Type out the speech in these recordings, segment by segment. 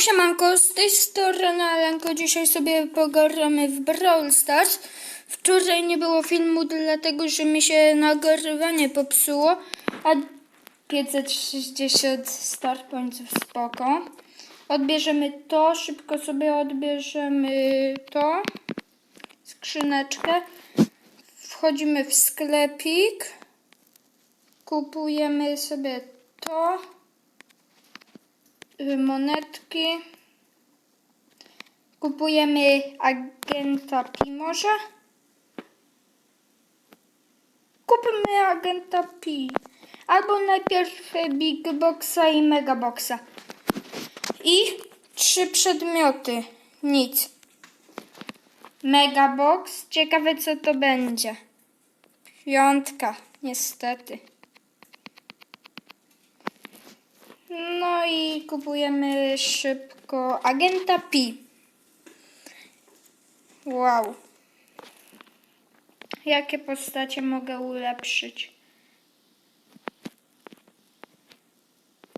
Siemanko, z tej strony Alenko. Dzisiaj sobie pogaramy w Brawl Stars. Wczoraj nie było filmu, dlatego że mi się nagrywanie popsuło, a 560 star pointsów spoko. Odbierzemy to, szybko sobie odbierzemy to, skrzyneczkę. Wchodzimy w sklepik, kupujemy sobie to monetki. Kupujemy agenta Pi może? Kupmy agenta Pi. Albo najpierw Big Boxa i Mega Boxa. I trzy przedmioty. Nic. Mega Box. Ciekawe co to będzie. Piątka. Niestety. No i kupujemy szybko agenta Pi. Wow. Jakie postacie mogę ulepszyć?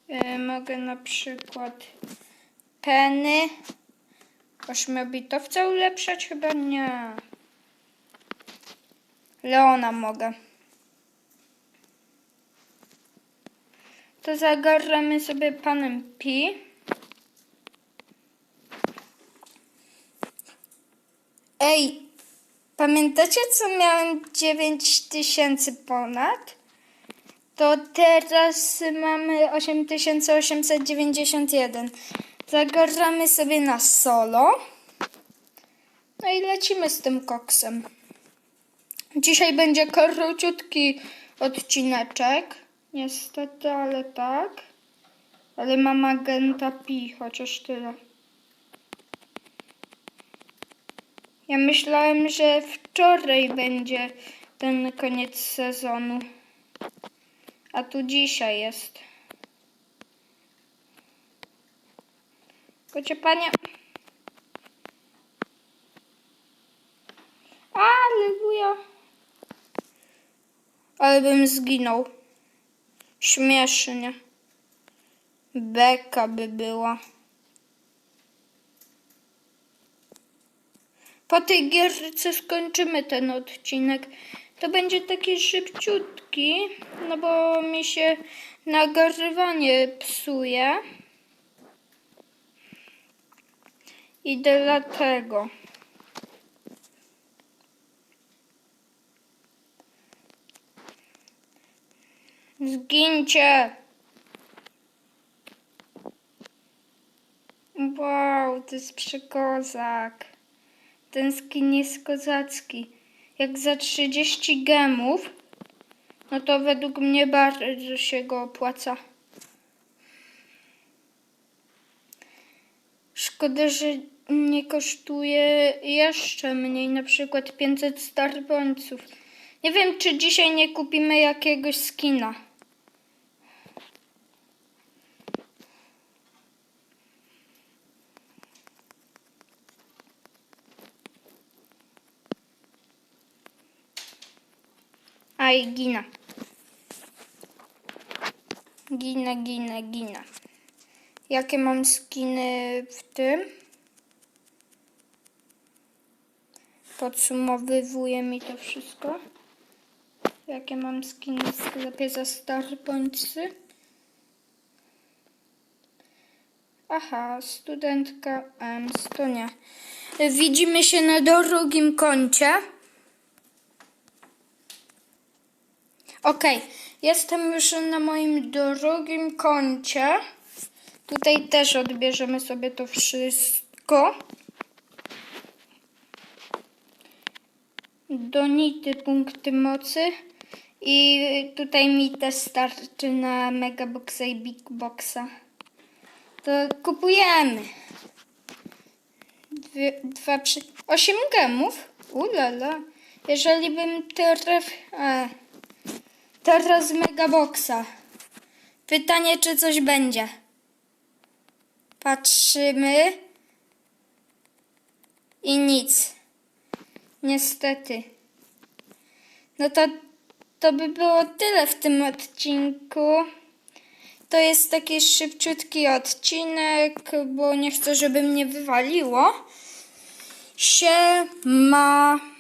E, mogę na przykład Penny. Ośmiobitowca ulepszać? Chyba nie. Leona mogę. To zagaramy sobie panem Pi. Ej, pamiętacie co miałem 9000 ponad? To teraz mamy 8891. Zagaramy sobie na solo. No i lecimy z tym koksem. Dzisiaj będzie króciutki odcineczek. Niestety, ale tak. Ale mam agenta Pi, chociaż tyle. Ja myślałem, że wczoraj będzie ten koniec sezonu. A tu dzisiaj jest. Kocie panie. Aleluja. Ale bym zginął. Śmiesznie. Beka by była. Po tej gierce skończymy ten odcinek. To będzie taki szybciutki, no bo mi się nagrywanie psuje. I dlatego. Zgincie! Wow, to jest przekozak. Ten skin jest kozacki. Jak za 30 gemów, no to według mnie bardzo się go opłaca. Szkoda, że nie kosztuje jeszcze mniej, na przykład 500 star pointsów. Nie wiem, czy dzisiaj nie kupimy jakiegoś skina. Aj, gina. Gina, gina, gina. Jakie mam skiny w tym? Podsumowywuje mi to wszystko. Jakie mam skiny w sklepie za Star Pointsy? Aha, studentka M. Stonia. Widzimy się na drugim koncie. Okej, jestem już na moim drugim koncie. Tutaj też odbierzemy sobie to wszystko. Donity punkty mocy. I tutaj mi też starczy na Megaboxa i Big Boxa. To kupujemy. Dwie, dwa, przy... Osiem gemów? Ulala. Jeżeli bym traf... Teraz Megaboxa. Pytanie, czy coś będzie. Patrzymy. I nic. Niestety. No to, to by było tyle w tym odcinku. To jest taki szybciutki odcinek, bo nie chcę, żeby mnie wywaliło. Siema.